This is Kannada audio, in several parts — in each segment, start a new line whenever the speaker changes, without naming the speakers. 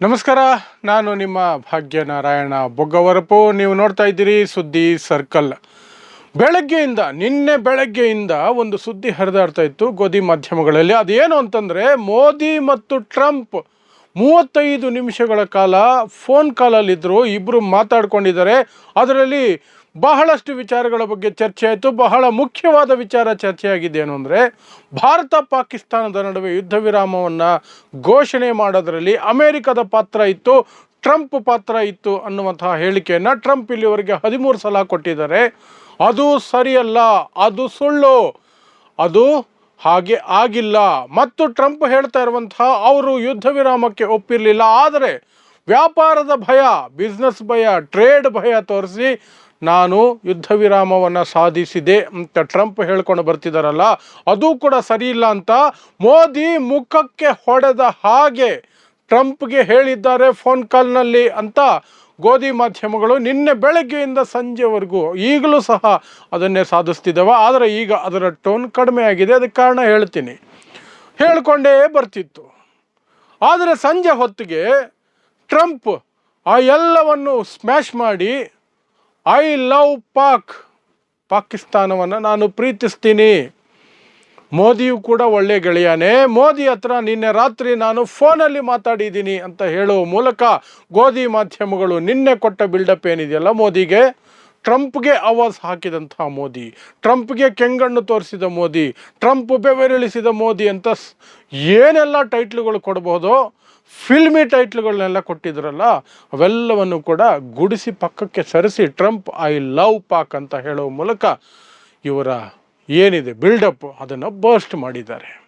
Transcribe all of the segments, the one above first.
ನಮಸ್ಕಾರ, ನಾನು ನಿಮ್ಮ ಭಾಗ್ಯನಾರಾಯಣ ಬೊಗ್ಗವರಪು. ನೀವು ನೋಡ್ತಾ ಇದ್ದೀರಿ ಸುದ್ದಿ ಸರ್ಕಲ್. ಬೆಳಗ್ಗೆಯಿಂದ, ನಿನ್ನೆ ಬೆಳಗ್ಗೆಯಿಂದ ಒಂದು ಸುದ್ದಿ ಹರಿದಾಡ್ತಾ ಇತ್ತು ಗೋಧಿ ಮಾಧ್ಯಮಗಳಲ್ಲಿ. ಅದೇನು ಅಂತಂದರೆ, ಮೋದಿ ಮತ್ತು ಟ್ರಂಪ್ ಮೂವತ್ತೈದು ನಿಮಿಷಗಳ ಕಾಲ ಫೋನ್ ಕಾಲಲ್ಲಿದ್ದರು ಇಬ್ಬರು ಮಾತಾಡ್ಕೊಂಡಿದ್ದಾರೆ. ಅದರಲ್ಲಿ ಬಹಳಷ್ಟು ವಿಚಾರಗಳ ಬಗ್ಗೆ ಚರ್ಚೆ ಆಯಿತು. ಬಹಳ ಮುಖ್ಯವಾದ ವಿಚಾರ ಚರ್ಚೆಯಾಗಿದೆ ಏನು ಅಂದರೆ ಭಾರತ ಪಾಕಿಸ್ತಾನದ ನಡುವೆ ಯುದ್ಧ ವಿರಾಮವನ್ನು ಘೋಷಣೆ ಮಾಡೋದರಲ್ಲಿ ಅಮೇರಿಕದ ಪಾತ್ರ ಇತ್ತು, ಟ್ರಂಪ್ ಪಾತ್ರ ಇತ್ತು ಅನ್ನುವಂತಹ ಹೇಳಿಕೆಯನ್ನು ಟ್ರಂಪ್ ಇಲ್ಲಿವರೆಗೆ ಹದಿಮೂರು ಸಲ ಕೊಟ್ಟಿದ್ದಾರೆ. ಅದು ಸರಿಯಲ್ಲ, ಅದು ಸುಳ್ಳು, ಅದು ಹಾಗೆ ಆಗಿಲ್ಲ. ಮತ್ತು ಟ್ರಂಪ್ ಹೇಳ್ತಾ ಇರುವಂತಹ ಅವರು ಯುದ್ಧ ವಿರಾಮಕ್ಕೆ ಒಪ್ಪಿರಲಿಲ್ಲ. ಆದರೆ ವ್ಯಾಪಾರದ ಭಯ, ಬಿಸ್ನೆಸ್ ಭಯ, ಟ್ರೇಡ್ ಭಯ ತೋರಿಸಿ ನಾನು ಯುದ್ಧ ವಿರಾಮವನ್ನು ಸಾಧಿಸಿದೆ ಅಂತ ಟ್ರಂಪ್ ಹೇಳ್ಕೊಂಡು ಬರ್ತಿದ್ದಾರಲ್ಲ ಅದು ಕೂಡ ಸರಿಯಿಲ್ಲ ಅಂತ ಮೋದಿ ಮುಖಕ್ಕೆ ಹೊಡೆದ ಹಾಗೆ ಟ್ರಂಪ್ಗೆ ಹೇಳಿದ್ದಾರೆ ಫೋನ್ ಕಾಲ್ನಲ್ಲಿ ಅಂತ ಗೋಧಿ ಮಾಧ್ಯಮಗಳು ನಿನ್ನೆ ಬೆಳಗ್ಗೆಯಿಂದ ಸಂಜೆವರೆಗೂ ಈಗಲೂ ಸಹ ಅದನ್ನೇ ಸಾಧಿಸ್ತಿದ್ದಾವೆ. ಆದರೆ ಈಗ ಅದರ ಟೋನ್ ಕಡಿಮೆ ಆಗಿದೆ. ಅದಕ್ಕೆ ಕಾರಣ ಹೇಳ್ತೀನಿ. ಹೇಳ್ಕೊಂಡೇ ಬರ್ತಿತ್ತು. ಆದರೆ ಸಂಜೆ ಹೊತ್ತಿಗೆ ಟ್ರಂಪ್ ಆ ಎಲ್ಲವನ್ನು ಸ್ಮ್ಯಾಶ್ ಮಾಡಿ, ಐ ಲವ್ ಪಾಕ್, ಪಾಕಿಸ್ತಾನವನ್ನು ನಾನು ಪ್ರೀತಿಸ್ತೀನಿ. ಮೋದಿಯು ಕೂಡ ಒಳ್ಳೆ ಗೆಳೆಯನೇ. ಮೋದಿ ಹತ್ರ ನಿನ್ನೆ ರಾತ್ರಿ ನಾನು ಫೋನಲ್ಲಿ ಮಾತಾಡಿದ್ದೀನಿ ಅಂತ ಹೇಳುವ ಮೂಲಕ ಗೋಧಿ ಮಾಧ್ಯಮಗಳು ನಿನ್ನೆ ಕೊಟ್ಟ ಬಿಲ್ಡಪ್ ಏನಿದೆಯಲ್ಲ ಮೋದಿಗೆ? ಟ್ರಂಪ್ಗೆ ಆವಾಜ್ ಹಾಕಿದಂತಹ ಮೋದಿ, ಟ್ರಂಪ್ಗೆ ಕೆಂಗಣ್ಣು ತೋರಿಸಿದ ಮೋದಿ, ಟ್ರಂಪ್ ಬೆವರಿಳಿಸಿದ ಮೋದಿ ಅಂತ ಏನೆಲ್ಲ ಟೈಟ್ಲುಗಳು ಕೊಡಬಹುದೋ ಫಿಲ್ಮಿ ಟೈಟ್ಲುಗಳನ್ನೆಲ್ಲ ಕೊಟ್ಟಿದ್ರಲ್ಲ, ಅವೆಲ್ಲವನ್ನು ಕೂಡ ಗುಡಿಸಿ ಪಕ್ಕಕ್ಕೆ ಸರಿಸಿ ಟ್ರಂಪ್, ಐ ಲವ್ ಪಾಕ್ ಅಂತ ಹೇಳುವ ಮೂಲಕ ಇವರ ಏನಿದೆ ಬಿಲ್ಡಪ್ ಅದನ್ನು ಬರ್ಸ್ಟ್ ಮಾಡಿದ್ದಾರೆ.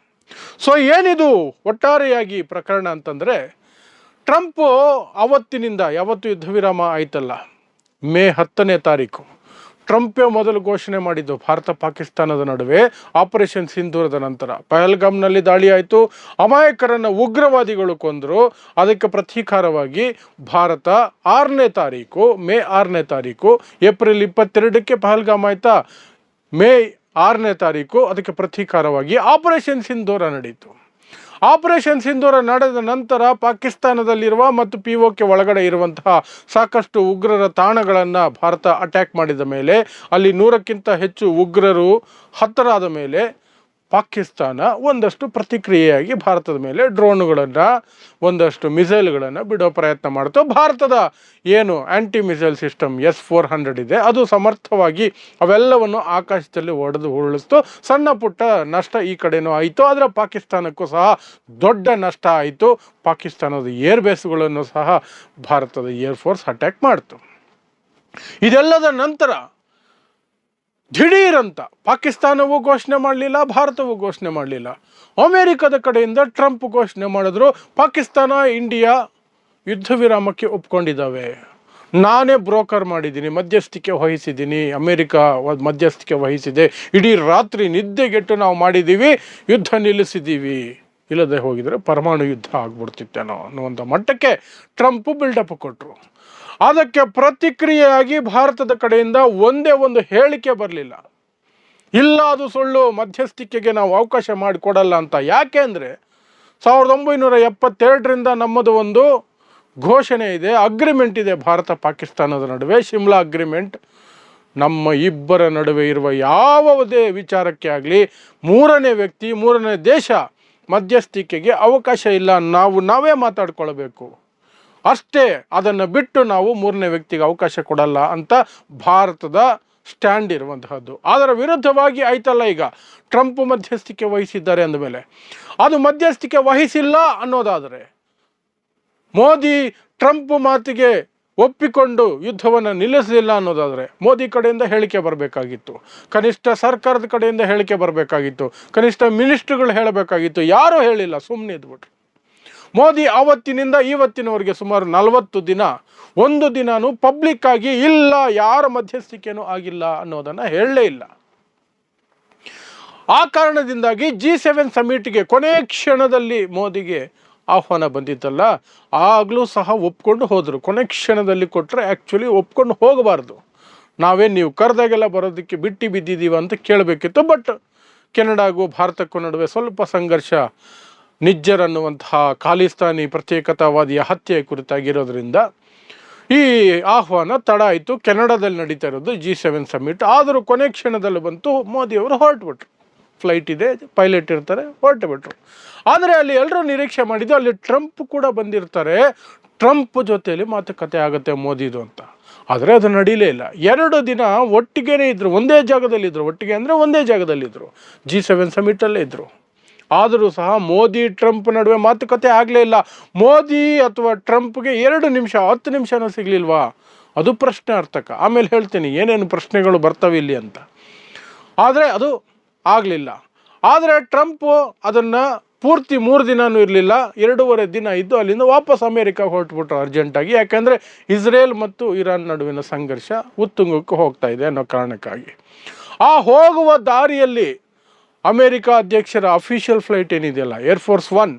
ಸೊ ಏನಿದು ಒಟ್ಟಾರೆಯಾಗಿ ಪ್ರಕರಣ ಅಂತಂದರೆ ಟ್ರಂಪ್ ಅವತ್ತಿನಿಂದ ಯಾವತ್ತು ಯುದ್ಧ ವಿರಾಮ ಆಯ್ತಲ್ಲ? ಮೇ ಹತ್ತನೇ ತಾರೀಕು. ಟ್ರಂಪೇ ಮೊದಲು ಘೋಷಣೆ ಮಾಡಿದ್ದು ಭಾರತ ಪಾಕಿಸ್ತಾನದ ನಡುವೆ ಆಪರೇಷನ್ ಸಿಂಧೂರದ ನಂತರ. ಪಹಲ್ಗಾಮ್ನಲ್ಲಿ ದಾಳಿ ಆಯಿತು. ಅಮಾಯಕರನ್ನು ಉಗ್ರವಾದಿಗಳು ಕೊಂದರು. ಅದಕ್ಕೆ ಪ್ರತೀಕಾರವಾಗಿ ಭಾರತ ಆರನೇ ತಾರೀಕು, ಮೇ ಆರನೇ ತಾರೀಕು, ಏಪ್ರಿಲ್ ಇಪ್ಪತ್ತೆರಡಕ್ಕೆ ಪಹಲ್ಗಾಮ್ ಆಯ್ತಾ? ಮೇ ಆರನೇ ತಾರೀಕು ಅದಕ್ಕೆ ಪ್ರತೀಕಾರವಾಗಿ ಆಪರೇಷನ್ ಸಿಂಧೂರ ನಡೆಯಿತು ಆಪರೇಷನ್ ಸಿಂಧೂರ ನಡೆದ ನಂತರ ಪಾಕಿಸ್ತಾನದಲ್ಲಿರುವ ಮತ್ತು ಪಿ ಒಕ್ಕೆ ಒಳಗಡೆ ಇರುವಂತಹ ಸಾಕಷ್ಟು ಉಗ್ರರ ತಾಣಗಳನ್ನು ಭಾರತ ಅಟ್ಯಾಕ್ ಮಾಡಿದ ಮೇಲೆ ಅಲ್ಲಿ ನೂರಕ್ಕಿಂತ ಹೆಚ್ಚು ಉಗ್ರರು ಹತ್ತರಾದ ಮೇಲೆ ಪಾಕಿಸ್ತಾನ ಒಂದಷ್ಟು ಪ್ರತಿಕ್ರಿಯೆಯಾಗಿ ಭಾರತದ ಮೇಲೆ ಡ್ರೋನ್ಗಳನ್ನು ಒಂದಷ್ಟು ಮಿಸೈಲ್ಗಳನ್ನು ಬಿಡೋ ಪ್ರಯತ್ನ ಮಾಡ್ತು. ಭಾರತದ ಏನು anti missile system S four hundred ಇದೆ, ಅದು ಸಮರ್ಥವಾಗಿ ಅವೆಲ್ಲವನ್ನು ಆಕಾಶದಲ್ಲಿ ಒಡೆದು ಉರುಳಿಸ್ತು. ಸಣ್ಣ ಪುಟ್ಟ ನಷ್ಟ ಈ ಕಡೆನೂ ಆಯಿತು, ಆದರೆ ಪಾಕಿಸ್ತಾನಕ್ಕೂ ಸಹ ದೊಡ್ಡ ನಷ್ಟ ಆಯಿತು. ಪಾಕಿಸ್ತಾನದ ಏರ್ ಬೇಸ್ಗಳನ್ನು ಸಹ ಭಾರತದ ಏರ್ ಫೋರ್ಸ್ ಅಟ್ಯಾಕ್ ಮಾಡ್ತು. ಇದೆಲ್ಲದ ನಂತರ ದಿಢೀರಂತ ಪಾಕಿಸ್ತಾನವೂ ಘೋಷಣೆ ಮಾಡಲಿಲ್ಲ, ಭಾರತವೂ ಘೋಷಣೆ ಮಾಡಲಿಲ್ಲ. ಅಮೇರಿಕದ ಕಡೆಯಿಂದ ಟ್ರಂಪ್ ಘೋಷಣೆ ಮಾಡಿದ್ರು, ಪಾಕಿಸ್ತಾನ, ಇಂಡಿಯಾ ಯುದ್ಧ ವಿರಾಮಕ್ಕೆ ಒಪ್ಕೊಂಡಿದ್ದಾವೆ. ನಾನೇ ಬ್ರೋಕರ್ ಮಾಡಿದ್ದೀನಿ, ಮಧ್ಯಸ್ಥಿಕೆ ವಹಿಸಿದ್ದೀನಿ, ಅಮೇರಿಕ ಮಧ್ಯಸ್ಥಿಕೆ ವಹಿಸಿದೆ, ಇಡೀ ರಾತ್ರಿ ನಿದ್ದೆಗೆಟ್ಟು ನಾವು ಮಾಡಿದ್ದೀವಿ, ಯುದ್ಧ ನಿಲ್ಲಿಸಿದ್ದೀವಿ. ಇಲ್ಲದೆ ಹೋಗಿದರೆ ಪರಮಾಣು ಯುದ್ಧ ಆಗ್ಬಿಡ್ತಿತ್ತೇನೋ ಅನ್ನುವಂಥ ಮಟ್ಟಕ್ಕೆ ಟ್ರಂಪ್ ಬಿಲ್ಡಪ್ ಕೊಟ್ಟರು ಅದಕ್ಕೆ ಪ್ರತಿಕ್ರಿಯೆಯಾಗಿ ಭಾರತದ ಕಡೆಯಿಂದ ಒಂದೇ ಒಂದು ಹೇಳಿಕೆ ಬರಲಿಲ್ಲ. ಇಲ್ಲ ಅದು ಸುಳ್ಳು, ಮಧ್ಯಸ್ಥಿಕೆಗೆ ನಾವು ಅವಕಾಶ ಮಾಡಿಕೊಡಲ್ಲ ಅಂತ. ಯಾಕೆ ಅಂದರೆ ಸಾವಿರದ ಒಂಬೈನೂರ ಎಪ್ಪತ್ತೆರಡರಿಂದ ನಮ್ಮದು ಒಂದು ಘೋಷಣೆ ಇದೆ ಅಗ್ರಿಮೆಂಟ್ ಇದೆ ಭಾರತ ಪಾಕಿಸ್ತಾನದ ನಡುವೆ. ಶಿಮ್ಲಾ ಅಗ್ರಿಮೆಂಟ್ ನಮ್ಮ ಇಬ್ಬರ ನಡುವೆ ಇರುವ ಯಾವುದೇ ವಿಚಾರಕ್ಕೆ ಆಗಲಿ, ಮೂರನೇ ವ್ಯಕ್ತಿ, ಮೂರನೇ ದೇಶ ಮಧ್ಯಸ್ಥಿಕೆಗೆ ಅವಕಾಶ ಇಲ್ಲ. ನಾವು ನಾವೇ ಮಾತಾಡ್ಕೊಳ್ಬೇಕು. ಅಷ್ಟೇ ಅದನ್ನು ಬಿಟ್ಟು ನಾವು ಮೂರನೇ ವ್ಯಕ್ತಿಗೆ ಅವಕಾಶ ಕೊಡಲ್ಲ ಅಂತ ಭಾರತದ ಸ್ಟ್ಯಾಂಡ್ ಇರುವಂತಹದ್ದು. ಅದರ ವಿರುದ್ಧವಾಗಿ ಆಯ್ತಲ್ಲ ಈಗ? ಟ್ರಂಪ್ ಮಧ್ಯಸ್ಥಿಕೆ ವಹಿಸಿದ್ದಾರೆ ಅಂದಮೇಲೆ. ಅದು ಮಧ್ಯಸ್ಥಿಕೆ ವಹಿಸಿಲ್ಲ ಅನ್ನೋದಾದರೆ ಮೋದಿ ಟ್ರಂಪ್ ಮಾತಿಗೆ ಒಪ್ಪಿಕೊಂಡು ಯುದ್ಧವನ್ನು ನಿಲ್ಲಿಸಲಿಲ್ಲ ಅನ್ನೋದಾದರೆ ಮೋದಿ ಕಡೆಯಿಂದ ಹೇಳಿಕೆ ಬರಬೇಕಾಗಿತ್ತು. ಕನಿಷ್ಠ ಸರ್ಕಾರದ ಕಡೆಯಿಂದ ಹೇಳಿಕೆ ಬರಬೇಕಾಗಿತ್ತು. ಕನಿಷ್ಠ ಮಿನಿಸ್ಟ್ರುಗಳು ಹೇಳಬೇಕಾಗಿತ್ತು. ಯಾರೂ ಹೇಳಿಲ್ಲ ಸುಮ್ಮನೆ ಇದ್ಬಿಟ್ರು ಮೋದಿ ಆವತ್ತಿನಿಂದ ಇವತ್ತಿನವರೆಗೆ ಸುಮಾರು ನಲವತ್ತು ದಿನ, ಒಂದು ದಿನವೂ ಪಬ್ಲಿಕ್ ಆಗಿ ಇಲ್ಲ, ಯಾರ ಮಧ್ಯಸ್ಥಿಕೆನೂ ಆಗಿಲ್ಲ ಅನ್ನೋದನ್ನು ಹೇಳಲೇ ಇಲ್ಲ. ಆ ಕಾರಣದಿಂದಾಗಿ ಜಿ ಸೆವೆನ್ ಸಮಿಟ್ಗೆ ಕೊನೆ ಕ್ಷಣದಲ್ಲಿ ಮೋದಿಗೆ ಆಹ್ವಾನ ಬಂದಿತ್ತಲ್ಲ, ಆಗಲೂ ಸಹ ಒಪ್ಕೊಂಡು ಹೋದರು. ಕೊನೆ ಕ್ಷಣದಲ್ಲಿ ಕೊಟ್ಟರೆ ಆ್ಯಕ್ಚುಲಿ ಒಪ್ಕೊಂಡು ಹೋಗಬಾರ್ದು. ನಾವೇನು ನೀವು ಕರೆದಾಗೆಲ್ಲ ಬರೋದಕ್ಕೆ ಬಿಟ್ಟು ಬಿದ್ದಿದ್ದೀವ ಅಂತ ಕೇಳಬೇಕಿತ್ತು ಬಟ್ ಕೆನಡಾಗೂ ಭಾರತಕ್ಕೂ ನಡುವೆ ಸ್ವಲ್ಪ ಸಂಘರ್ಷ ನಿಜ್ಜರ್ ಅನ್ನುವಂತಹ ಖಾಲಿಸ್ತಾನಿ ಪ್ರತ್ಯೇಕತಾವಾದಿಯ ಹತ್ಯೆ ಕುರಿತಾಗಿರೋದ್ರಿಂದ ಈ ಆಹ್ವಾನ ತಡ ಆಯಿತು. ಕೆನಡಾದಲ್ಲಿ ನಡೀತಾ ಇರೋದು ಜಿ ಸೆವೆನ್ ಸಮಿಟ್ ಆದರೂ ಕೊನೆ ಕ್ಷಣದಲ್ಲಿ ಬಂತು ಮೋದಿಯವರು ಹೊರಟುಬಿಟ್ರು. ಫ್ಲೈಟ್ ಇದೆ ಪೈಲಟ್ ಇರ್ತಾರೆ ಹೊರಟು ಬಿಟ್ರು ಆದರೆ ಅಲ್ಲಿ ಎಲ್ಲರೂ ನಿರೀಕ್ಷೆ ಮಾಡಿದ್ದು ಅಲ್ಲಿ ಟ್ರಂಪ್ ಕೂಡ ಬಂದಿರ್ತಾರೆ. ಟ್ರಂಪ್ ಜೊತೆಯಲ್ಲಿ ಮಾತುಕತೆ ಆಗುತ್ತೆ ಮೋದಿದು ಅಂತ. ಆದರೆ ಅದು ನಡೀಲೇ ಇಲ್ಲ. ಎರಡು ದಿನ ಒಟ್ಟಿಗೆನೇ ಇದ್ದರು ಒಂದೇ ಜಾಗದಲ್ಲಿದ್ದರು ಒಟ್ಟಿಗೆ ಅಂದರೆ ಒಂದೇ ಜಾಗದಲ್ಲಿದ್ದರು ಜಿ ಸೆವೆನ್ ಸಮಿಟಲ್ಲೇ ಇದ್ದರು ಆದರೂ ಸಹ ಮೋದಿ ಟ್ರಂಪ್ ನಡುವೆ ಮಾತುಕತೆ ಆಗಲೇ ಇಲ್ಲ. ಮೋದಿ ಅಥವಾ ಟ್ರಂಪ್ಗೆ ಎರಡು ನಿಮಿಷ, ಹತ್ತು ನಿಮಿಷನೂ ಸಿಗಲಿಲ್ವಾ? ಅದು ಪ್ರಶ್ನೆ ಅರ್ಥಕ ಆಮೇಲೆ ಹೇಳ್ತೀನಿ, ಏನೇನು ಪ್ರಶ್ನೆಗಳು ಬರ್ತವೆ ಇಲ್ಲಿ ಅಂತ. ಆದರೆ ಅದು ಆಗಲಿಲ್ಲ. ಆದರೆ ಟ್ರಂಪು ಅದನ್ನು ಪೂರ್ತಿ ಮೂರು ದಿನವೂ ಇರಲಿಲ್ಲ. ಎರಡೂವರೆ ದಿನ ಇದ್ದು ಅಲ್ಲಿಂದ ವಾಪಸ್ ಅಮೇರಿಕಾಗೆ ಹೊರಟ್ಬಿಟ್ರು ಅರ್ಜೆಂಟಾಗಿ ಯಾಕೆಂದರೆ ಇಸ್ರೇಲ್ ಮತ್ತು ಇರಾನ್ ನಡುವಿನ ಸಂಘರ್ಷ ಉತ್ತುಂಗಕ್ಕೆ ಹೋಗ್ತಾ ಇದೆ ಅನ್ನೋ ಕಾರಣಕ್ಕಾಗಿ. ಆ ಹೋಗುವ ದಾರಿಯಲ್ಲಿ ಅಮೇರಿಕ ಅಧ್ಯಕ್ಷರ ಅಫಿಷಿಯಲ್ ಫ್ಲೈಟ್ ಏನಿದೆಯಲ್ಲ ಏರ್ಫೋರ್ಸ್ ಒನ್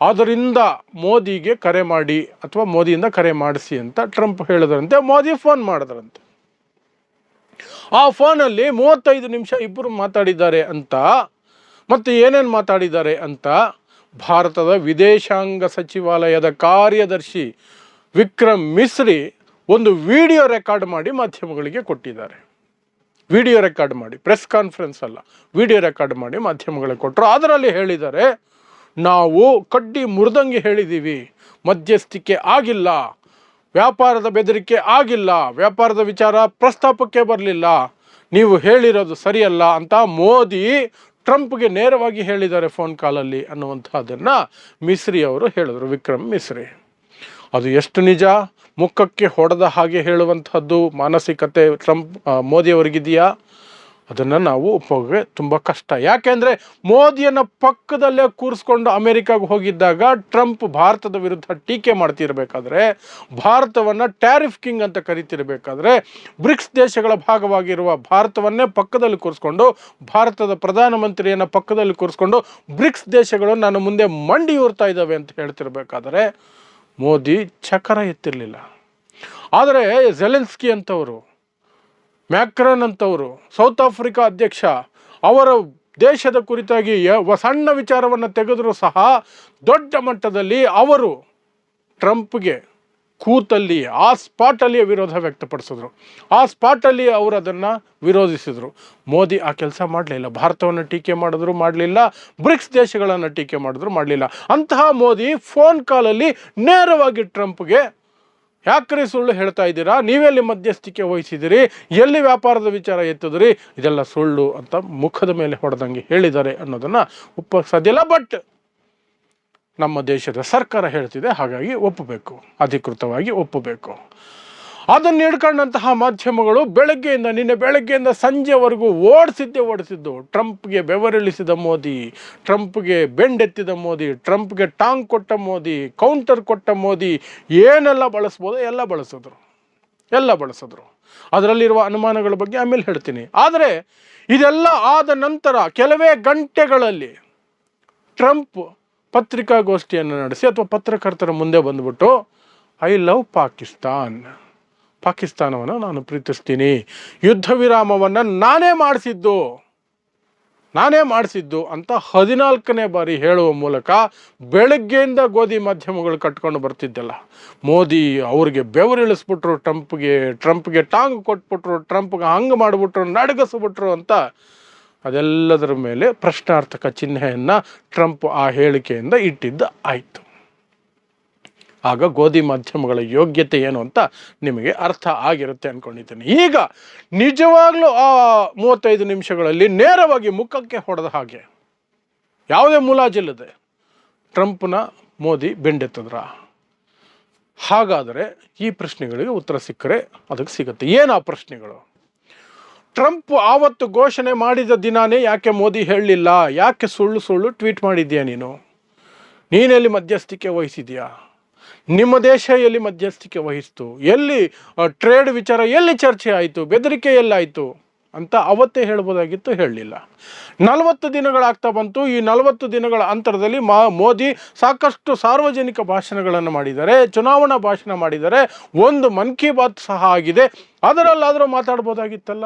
ಅದರಿಂದ ಮೋದಿಗೆ ಕರೆ ಮಾಡಿ, ಅಥವಾ ಮೋದಿಯಿಂದ ಕರೆ ಮಾಡಿಸಿ ಅಂತ ಟ್ರಂಪ್ ಹೇಳಿದ್ರಂತೆ, ಮೋದಿ ಫೋನ್ ಮಾಡಿದ್ರಂತೆ. ಆ ಫೋನಲ್ಲಿ ಮೂವತ್ತೈದು ನಿಮಿಷ ಇಬ್ಬರು ಮಾತಾಡಿದ್ದಾರೆ ಅಂತ, ಮತ್ತು ಏನೇನು ಮಾತಾಡಿದ್ದಾರೆ ಅಂತ, ಭಾರತದ ವಿದೇಶಾಂಗ ಸಚಿವಾಲಯದ ಕಾರ್ಯದರ್ಶಿ ವಿಕ್ರಮ್ ಮಿಸ್ರಿ ಒಂದು ವಿಡಿಯೋ ರೆಕಾರ್ಡ್ ಮಾಡಿ ಮಾಧ್ಯಮಗಳಿಗೆ ಕೊಟ್ಟಿದ್ದಾರೆ. ವಿಡಿಯೋ ರೆಕಾರ್ಡ್ ಮಾಡಿ, ಪ್ರೆಸ್ ಕಾನ್ಫರೆನ್ಸ್ ಅಲ್ಲ, ವಿಡಿಯೋ ರೆಕಾರ್ಡ್ ಮಾಡಿ ಮಾಧ್ಯಮಗಳಿಗೆ ಕೊಟ್ಟರು. ಅದರಲ್ಲಿ ಹೇಳಿದ್ದಾರೆ ನಾವು ಕಡ್ಡಿ ಮುರಿದಂಗೆ ಹೇಳಿದ್ದೀವಿ, ಮಧ್ಯಸ್ಥಿಕೆ ಆಗಿಲ್ಲ, ವ್ಯಾಪಾರದ ಬೆದರಿಕೆ ಆಗಿಲ್ಲ, ವ್ಯಾಪಾರದ ವಿಚಾರ ಪ್ರಸ್ತಾಪಕ್ಕೆ ಬರಲಿಲ್ಲ, ನೀವು ಹೇಳಿರೋದು ಸರಿಯಲ್ಲ ಅಂತ ಮೋದಿ ಟ್ರಂಪ್ಗೆ ನೇರವಾಗಿ ಹೇಳಿದ್ದಾರೆ ಫೋನ್ ಕಾಲಲ್ಲಿ ಅನ್ನುವಂಥದ್ದನ್ನು ಮಿಸ್ರಿ ಅವರು ಹೇಳಿದರು, ವಿಕ್ರಮ್ ಮಿಸ್ರಿ. ಅದು ಎಷ್ಟು ನಿಜ? ಮುಖಕ್ಕೆ ಹೊಡೆದ ಹಾಗೆ ಹೇಳುವಂಥದ್ದು ಮಾನಸಿಕತೆ ಟ್ರಂಪ್ ಮೋದಿಯವರಿಗಿದೆಯಾ? ಅದನ್ನು ನಾವು ಒಪ್ಪೋಗೆ ತುಂಬ ಕಷ್ಟ. ಯಾಕೆಂದರೆ ಮೋದಿಯನ್ನು ಪಕ್ಕದಲ್ಲೇ ಕೂರಿಸ್ಕೊಂಡು ಅಮೆರಿಕಾಗೆ ಹೋಗಿದ್ದಾಗ ಟ್ರಂಪ್ ಭಾರತದ ವಿರುದ್ಧ ಟೀಕೆ ಮಾಡ್ತಿರಬೇಕಾದ್ರೆ, ಭಾರತವನ್ನು ಟ್ಯಾರಿಫ್ ಕಿಂಗ್ ಅಂತ ಕರಿತಿರಬೇಕಾದ್ರೆ, ಬ್ರಿಕ್ಸ್ ದೇಶಗಳ ಭಾಗವಾಗಿರುವ ಭಾರತವನ್ನೇ ಪಕ್ಕದಲ್ಲಿ ಕೂರಿಸ್ಕೊಂಡು, ಭಾರತದ ಪ್ರಧಾನಮಂತ್ರಿಯನ್ನು ಪಕ್ಕದಲ್ಲಿ ಕೂರಿಸ್ಕೊಂಡು ಬ್ರಿಕ್ಸ್ ದೇಶಗಳು ನಾನು ಮುಂದೆ ಮಂಡಿಯೂರ್ತಾ ಇದ್ದಾವೆ ಅಂತ ಹೇಳ್ತಿರ್ಬೇಕಾದ್ರೆ ಮೋದಿ ಚಕರ ಎತ್ತಿರಲಿಲ್ಲ. ಆದರೆ ಜೆಲೆನ್ಸ್ಕಿ ಅಂತವರು, ಮ್ಯಾಕ್ರನ್ ಅಂತವರು, ಸೌತ್ ಆಫ್ರಿಕಾ ಅಧ್ಯಕ್ಷ, ಅವರ ದೇಶದ ಕುರಿತಾಗಿ ಸಣ್ಣ ವಿಚಾರವನ್ನು ತೆಗೆದರೂ ಸಹ ದೊಡ್ಡ ಮಟ್ಟದಲ್ಲಿ ಅವರು ಟ್ರಂಪ್ಗೆ ಕೂತಲ್ಲಿ, ಆ ಸ್ಪಾಟಲ್ಲಿ ವಿರೋಧ ವ್ಯಕ್ತಪಡಿಸಿದ್ರು. ಆ ಸ್ಪಾಟಲ್ಲಿ ಅವರು ಅದನ್ನು ವಿರೋಧಿಸಿದರು. ಮೋದಿ ಆ ಕೆಲಸ ಮಾಡಲಿಲ್ಲ. ಭಾರತವನ್ನು ಟೀಕೆ ಮಾಡಿದ್ರು, ಮಾಡಲಿಲ್ಲ. ಬ್ರಿಕ್ಸ್ ದೇಶಗಳನ್ನು ಟೀಕೆ ಮಾಡಿದ್ರು, ಮಾಡಲಿಲ್ಲ. ಅಂತಹ ಮೋದಿ ಫೋನ್ ಕಾಲಲ್ಲಿ ನೇರವಾಗಿ ಟ್ರಂಪ್ಗೆ, ಯಾಕ್ರಿ ಸುಳ್ಳು ಹೇಳ್ತಾ ಇದ್ದೀರಾ? ನೀವೆಲ್ಲಿ ಮಧ್ಯಸ್ಥಿಕೆ ವಹಿಸಿದಿರಿ? ಎಲ್ಲಿ ವ್ಯಾಪಾರದ ವಿಚಾರ ಎತ್ತಿದ್ರಿ? ಇದೆಲ್ಲ ಸುಳ್ಳು ಅಂತ ಮುಖದ ಮೇಲೆ ಹೊಡೆದಂಗೆ ಹೇಳಿದ್ದಾರೆ ಅನ್ನೋದನ್ನು ಒಪ್ಪ ಸಾಧ್ಯಲ್ಲ ಬಟ್ ನಮ್ಮ ದೇಶದ ಸರ್ಕಾರ ಹೇಳ್ತಿದೆ, ಹಾಗಾಗಿ ಒಪ್ಪಬೇಕು, ಅಧಿಕೃತವಾಗಿ ಒಪ್ಪಬೇಕು. ಅದನ್ನು ಹಿಡ್ಕೊಂಡಂತಹ ಮಾಧ್ಯಮಗಳು ಬೆಳಗ್ಗೆಯಿಂದ, ನಿನ್ನೆ ಬೆಳಗ್ಗೆಯಿಂದ ಸಂಜೆವರೆಗೂ ಓಡಿಸಿದ್ದೇ ಓಡಿಸಿದ್ದು. ಟ್ರಂಪ್ಗೆ ಬೆವರಿಳಿಸಿದ ಮೋದಿ, ಟ್ರಂಪ್ಗೆ ಬೆಂಡೆತ್ತಿದ ಮೋದಿ, ಟ್ರಂಪ್ಗೆ ಟಾಂಗ್ ಕೊಟ್ಟ ಮೋದಿ, ಕೌಂಟರ್ ಕೊಟ್ಟ ಮೋದಿ, ಏನೆಲ್ಲ ಬಳಸ್ಬೋದು ಎಲ್ಲ ಬಳಸಿದ್ರು. ಎಲ್ಲ ಬಳಸಿದ್ರು. ಅದರಲ್ಲಿರುವ ಅನುಮಾನಗಳ ಬಗ್ಗೆ ಆಮೇಲೆ ಹೇಳ್ತೀನಿ. ಆದರೆ ಇದೆಲ್ಲ ಆದ ನಂತರ ಕೆಲವೇ ಗಂಟೆಗಳಲ್ಲಿ ಟ್ರಂಪ್ ಪತ್ರಿಕಾಗೋಷ್ಠಿಯನ್ನು ನಡೆಸಿ ಅಥವಾ ಪತ್ರಕರ್ತರ ಮುಂದೆ ಬಂದುಬಿಟ್ಟು, ಐ ಲವ್ ಪಾಕಿಸ್ತಾನ್. ಪಾಕಿಸ್ತಾನವನ್ನು ನಾನು ಪ್ರೀತಿಸ್ತೀನಿ. ಯುದ್ಧ ವಿರಾಮವನ್ನು ನಾನೇ ಮಾಡಿಸಿದ್ದು. ನಾನೇ ಮಾಡಿಸಿದ್ದು ಅಂತ ಹದಿನಾಲ್ಕನೇ ಬಾರಿ ಹೇಳುವ ಮೂಲಕ ಬೆಳಗ್ಗೆಯಿಂದ ಗೋಧಿ ಮಾಧ್ಯಮಗಳು ಕಟ್ಕೊಂಡು ಬರ್ತಿದ್ದಲ್ಲ. ಮೋದಿ ಅವ್ರಿಗೆ ಬೆವರಿಳಿಸ್ಬಿಟ್ರು ಟ್ರಂಪ್ಗೆ ಟ್ರಂಪ್ಗೆ ಟಾಂಗ್ ಕೊಟ್ಬಿಟ್ರು, ಟ್ರಂಪ್ಗೆ ಹಂಗೆ ಮಾಡಿಬಿಟ್ರು, ನಡಗಿಸ್ಬಿಟ್ರು ಅಂತ ಅದೆಲ್ಲದರ ಮೇಲೆ ಪ್ರಶ್ನಾರ್ಥಕ ಚಿಹ್ನೆಯನ್ನು ಟ್ರಂಪ್ ಆ ಹೇಳಿಕೆಯಿಂದ ಇಟ್ಟಿದ್ದ ಆಯಿತು. ಆಗ ಗೋಧಿ ಮಾಧ್ಯಮಗಳ ಯೋಗ್ಯತೆ ಏನು ಅಂತ ನಿಮಗೆ ಅರ್ಥ ಆಗಿರುತ್ತೆ ಅಂದ್ಕೊಂಡಿದ್ದೀನಿ ಈಗ ನಿಜವಾಗ್ಲೂ ಆ ಮೂವತ್ತೈದು ನಿಮಿಷಗಳಲ್ಲಿ ನೇರವಾಗಿ ಮುಖಕ್ಕೆ ಹೊಡೆದ ಹಾಗೆ ಯಾವುದೇ ಮುಲಾಜಿಲ್ಲದೆ ಟ್ರಂಪ್ನ ಮೋದಿ ಬೆಂಡೆತ್ತದ್ರ? ಹಾಗಾದರೆ ಈ ಪ್ರಶ್ನೆಗಳಿಗೆ ಉತ್ತರ ಸಿಕ್ಕರೆ ಅದಕ್ಕೆ ಸಿಗುತ್ತೆ. ಏನು ಆ ಪ್ರಶ್ನೆಗಳು? ಟ್ರಂಪ್ ಆವತ್ತು ಘೋಷಣೆ ಮಾಡಿದ ದಿನಾನೇ ಯಾಕೆ ಮೋದಿ ಹೇಳಲಿಲ್ಲ? ಯಾಕೆ ಸುಳ್ಳು ಸುಳ್ಳು ಟ್ವೀಟ್ ಮಾಡಿದ್ಯಾ ನೀನು? ನೀನೆಲ್ಲಿ ಮಧ್ಯಸ್ಥಿಕೆ ವಹಿಸಿದ್ಯಾ? ನಿಮ್ಮ ದೇಶ ಎಲ್ಲಿ ಮಧ್ಯಸ್ಥಿಕೆ ವಹಿಸ್ತು? ಎಲ್ಲಿ ಟ್ರೇಡ್ ವಿಚಾರ ಎಲ್ಲಿ ಚರ್ಚೆ ಆಯಿತು? ಬೆದರಿಕೆ ಎಲ್ಲಾಯಿತು? ಅಂತ ಅವತ್ತೇ ಹೇಳ್ಬೋದಾಗಿತ್ತು, ಹೇಳಲಿಲ್ಲ. ನಲವತ್ತು ದಿನಗಳಾಗ್ತಾ ಬಂತು. ಈ ನಲವತ್ತು ದಿನಗಳ ಅಂತರದಲ್ಲಿ ಮಾ, ಮೋದಿ ಸಾಕಷ್ಟು ಸಾರ್ವಜನಿಕ ಭಾಷಣಗಳನ್ನು ಮಾಡಿದ್ದಾರೆ, ಚುನಾವಣಾ ಭಾಷಣ ಮಾಡಿದ್ದಾರೆ. ಒಂದು ಮನ್ ಕಿ ಬಾತ್ ಸಹ ಆಗಿದೆ. ಅದರಲ್ಲಾದರೂ ಮಾತಾಡ್ಬೋದಾಗಿತ್ತಲ್ಲ?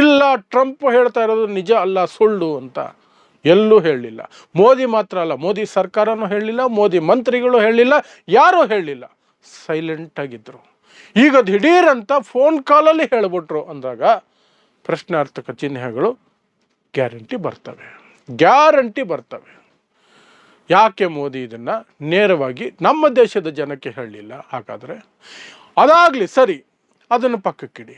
ಇಲ್ಲ, ಟ್ರಂಪ್ ಹೇಳ್ತಾ ಇರೋದು ನಿಜ ಅಲ್ಲ, ಸುಳ್ಳು ಅಂತ. ಎಲ್ಲೂ ಹೇಳಲಿಲ್ಲ. ಮೋದಿ ಮಾತ್ರ ಅಲ್ಲ, ಮೋದಿ ಸರ್ಕಾರನೂ ಹೇಳಲಿಲ್ಲ, ಮೋದಿ ಮಂತ್ರಿಗಳು ಹೇಳಲಿಲ್ಲ, ಯಾರೂ ಹೇಳಲಿಲ್ಲ. ಸೈಲೆಂಟಾಗಿದ್ದರು ಈಗ ದಿಢೀರಂತ ಫೋನ್ ಕಾಲಲ್ಲಿ ಹೇಳಿಬಿಟ್ರು ಅಂದಾಗ ಪ್ರಶ್ನಾರ್ಥಕ ಚಿಹ್ನೆಗಳು ಗ್ಯಾರಂಟಿ ಬರ್ತವೆ. ಗ್ಯಾರಂಟಿ ಬರ್ತವೆ. ಯಾಕೆ ಮೋದಿ ಇದನ್ನು ನೇರವಾಗಿ ನಮ್ಮ ದೇಶದ ಜನಕ್ಕೆ ಹೇಳಲಿಲ್ಲ? ಹಾಗಾದರೆ ಅದಾಗಲಿ ಸರಿ, ಅದನ್ನು ಪಕ್ಕಕ್ಕಿಡಿ.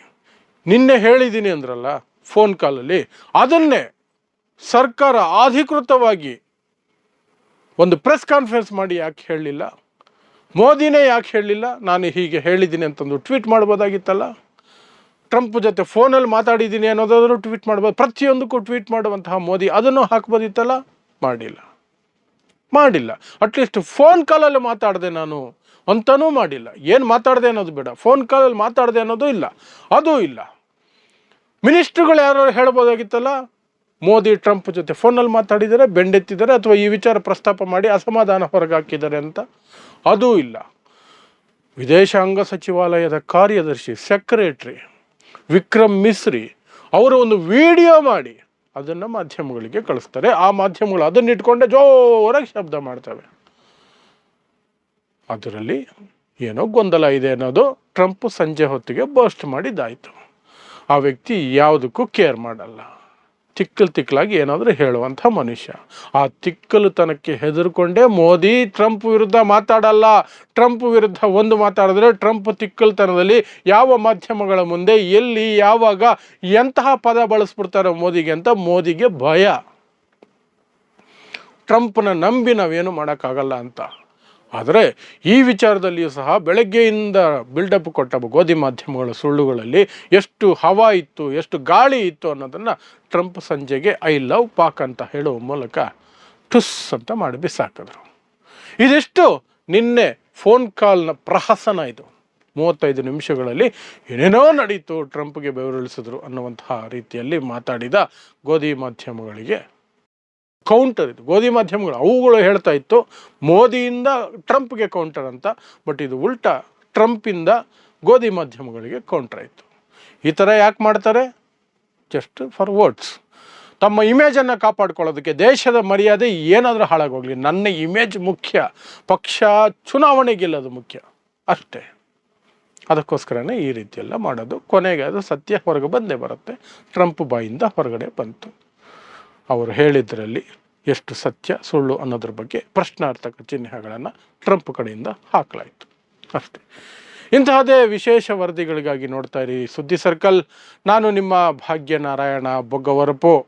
ನಿನ್ನೆ ಹೇಳಿದ್ದೀನಿ ಅಂದ್ರಲ್ಲ ಫೋನ್ ಕಾಲಲ್ಲಿ ಅದನ್ನೇ ಸರ್ಕಾರ ಅಧಿಕೃತವಾಗಿ ಒಂದು ಪ್ರೆಸ್ ಕಾನ್ಫರೆನ್ಸ್ ಮಾಡಿ ಯಾಕೆ ಹೇಳಲಿಲ್ಲ? ಮೋದಿನೇ ಯಾಕೆ ಹೇಳಲಿಲ್ಲ? ನಾನು ಹೀಗೆ ಹೇಳಿದ್ದೀನಿ ಅಂತಂದು ಟ್ವೀಟ್ ಮಾಡ್ಬೋದಾಗಿತ್ತಲ್ಲ? ಟ್ರಂಪ್ ಜೊತೆ ಫೋನಲ್ಲಿ ಮಾತಾಡಿದ್ದೀನಿ ಅನ್ನೋದಾದರೂ ಟ್ವೀಟ್ ಮಾಡ್ಬೋದು, ಪ್ರತಿಯೊಂದಕ್ಕೂ ಟ್ವೀಟ್ ಮಾಡುವಂತಹ ಮೋದಿ ಅದನ್ನು ಹಾಕ್ಬೋದಿತ್ತಲ್ಲ? ಮಾಡಿಲ್ಲ. ಮಾಡಿಲ್ಲ. ಅಟ್ಲೀಸ್ಟ್ ಫೋನ್ ಕಾಲಲ್ಲಿ ಮಾತಾಡಿದೆ ನಾನು ಅಂತನೂ ಮಾಡಿಲ್ಲ. ಏನು ಮಾತಾಡಿದೆ ಅನ್ನೋದು ಬೇಡ. ಫೋನ್ ಕಾಲಲ್ಲಿ ಮಾತಾಡಿದೆ ಅನ್ನೋದು ಇಲ್ಲ. ಅದೂ ಇಲ್ಲ. ಮಿನಿಸ್ಟ್ರುಗಳು ಯಾರು ಹೇಳ್ಬೋದಾಗಿತ್ತಲ್ಲ? ಮೋದಿ, ಟ್ರಂಪ್ ಜೊತೆ ಫೋನಲ್ಲಿ ಮಾತಾಡಿದ್ದಾರೆ ಬೆಂಡೆತ್ತಿದ್ದಾರೆ ಅಥವಾ ಈ ವಿಚಾರ ಪ್ರಸ್ತಾಪ ಮಾಡಿ ಅಸಮಾಧಾನ ಹೊರಗಾಕಿದ್ದಾರೆ ಅಂತ? ಅದೂ ಇಲ್ಲ. ವಿದೇಶಾಂಗ ಸಚಿವಾಲಯದ ಕಾರ್ಯದರ್ಶಿ, ಸೆಕ್ರೆಟ್ರಿ ವಿಕ್ರಮ್ ಮಿಸ್ರಿ ಅವರು ಒಂದು ವಿಡಿಯೋ ಮಾಡಿ ಅದನ್ನು ಮಾಧ್ಯಮಗಳಿಗೆ ಕಳಿಸ್ತಾರೆ. ಆ ಮಾಧ್ಯಮಗಳು ಅದನ್ನು ಇಟ್ಕೊಂಡೆ ಜೋರಾಗಿ ಶಬ್ದ ಮಾಡ್ತವೆ. ಅದರಲ್ಲಿ ಏನೋ ಗೊಂದಲ ಇದೆ ಅನ್ನೋದು ಟ್ರಂಪ್ ಸಂಜೆ ಹೊತ್ತಿಗೆ ಬೋಸ್ಟ್ ಮಾಡಿದ್ದಾಯಿತು. ಆ ವ್ಯಕ್ತಿ ಯಾವುದಕ್ಕೂ ಕೇರ್ ಮಾಡಲ್ಲ. ತಿಕ್ಕಲು ತಿಕ್ಕಲಾಗಿ ಏನಾದರೂ ಹೇಳುವಂಥ ಮನುಷ್ಯ. ಆ ತಿಕ್ಕಲುತನಕ್ಕೆ ಹೆದರ್ಕೊಂಡೇ ಮೋದಿ ಟ್ರಂಪ್ ವಿರುದ್ಧ ಮಾತಾಡಲ್ಲ. ಟ್ರಂಪ್ ವಿರುದ್ಧ ಒಂದು ಮಾತಾಡಿದ್ರೆ ಟ್ರಂಪ್ ತಿಕ್ಕಲ್ತನದಲ್ಲಿ ಯಾವ ಮಾಧ್ಯಮಗಳ ಮುಂದೆ, ಎಲ್ಲಿ, ಯಾವಾಗ ಎಂತಹ ಪದ ಬಳಸ್ಬಿಡ್ತಾರೆ ಮೋದಿಗೆ ಅಂತ ಮೋದಿಗೆ ಭಯ. ಟ್ರಂಪ್ನ ನಂಬಿ ನಾವೇನು ಮಾಡೋಕ್ಕಾಗಲ್ಲ ಅಂತ. ಆದರೆ ಈ ವಿಚಾರದಲ್ಲಿಯೂ ಸಹ ಬೆಳಗ್ಗೆಯಿಂದ ಬಿಲ್ಡಪ್ ಕೊಟ್ಟ ಗೋಧಿ ಮಾಧ್ಯಮಗಳ ಸುಳ್ಳುಗಳಲ್ಲಿ ಎಷ್ಟು ಹವಾ ಇತ್ತು, ಎಷ್ಟು ಗಾಳಿ ಇತ್ತು ಅನ್ನೋದನ್ನು ಟ್ರಂಪ್ ಸಂಜೆಗೆ ಐ ಲವ್ ಪಾಕ್ ಅಂತ ಹೇಳುವ ಮೂಲಕ ಟುಸ್ ಅಂತ ಮಾಡಿ ಬಿಸಾಕಿದ್ರು. ಇದೆಷ್ಟು ನಿನ್ನೆ ಫೋನ್ ಕಾಲ್ನ ಪ್ರಹಸನ ಇದು. ಮೂವತ್ತೈದು ನಿಮಿಷಗಳಲ್ಲಿ ಏನೇನೋ ನಡೀತು ಟ್ರಂಪ್ಗೆ ಬೆವರಿಳಿಸಿದ್ರು ಅನ್ನುವಂತಹ ರೀತಿಯಲ್ಲಿ ಮಾತಾಡಿದ ಗೋಧಿ ಮಾಧ್ಯಮಗಳಿಗೆ. ಕೌಂಟರ್ ಇದು ಗೋಧಿ ಮಾಧ್ಯಮಗಳು ಅವುಗಳು ಹೇಳ್ತಾ ಇತ್ತು, ಮೋದಿಯಿಂದ ಟ್ರಂಪ್ಗೆ ಕೌಂಟರ್ ಅಂತ ಬಟ್ ಇದು ಉಲ್ಟಾ ಟ್ರಂಪಿಂದ ಗೋಧಿ ಮಾಧ್ಯಮಗಳಿಗೆ ಕೌಂಟರ್ ಆಯಿತು ಈ ಥರ ಯಾಕೆ ಮಾಡ್ತಾರೆ? ಜಸ್ಟ್ ಫಾರ್ ವರ್ಡ್ಸ್ ತಮ್ಮ ಇಮೇಜನ್ನು ಕಾಪಾಡ್ಕೊಳ್ಳೋದಕ್ಕೆ ದೇಶದ ಮರ್ಯಾದೆ ಏನಾದರೂ ಹಾಳಾಗೋಗಲಿ. ನನ್ನ ಇಮೇಜ್ ಮುಖ್ಯ, ಪಕ್ಷ ಚುನಾವಣೆ ಗೆಲ್ಲೋದು ಮುಖ್ಯ. ಅಷ್ಟೇ. ಅದಕ್ಕೋಸ್ಕರನೇ ಈ ರೀತಿಯೆಲ್ಲ ಮಾಡೋದು. ಕೊನೆಗೆ ಅದು ಸತ್ಯ ಹೊರಗೆ ಬಂದೇ ಬರುತ್ತೆ. ಟ್ರಂಪ್ ಬಾಯಿಂದ ಹೊರಗಡೆ ಬಂತು. ಅವರು ಹೇಳಿದ್ರಲ್ಲಿ ಎಷ್ಟು ಸತ್ಯ, ಸುಳ್ಳು ಅನ್ನೋದ್ರ ಬಗ್ಗೆ ಪ್ರಶ್ನಾರ್ಥಕ ಚಿಹ್ನೆಗಳನ್ನು ಟ್ರಂಪ್ ಕಡೆಯಿಂದ ಹಾಕಲಾಯಿತು. ಅಷ್ಟೇ. ಇಂತಹದೇ ವಿಶೇಷ ವರದಿಗಳಿಗಾಗಿ ನೋಡ್ತಾ ಇರಿ ಸುದ್ದಿ ಸರ್ಕಲ್. ನಾನು ನಿಮ್ಮ ಭಾಗ್ಯ ನಾರಾಯಣ ಬೊಗ್ಗವರಪು.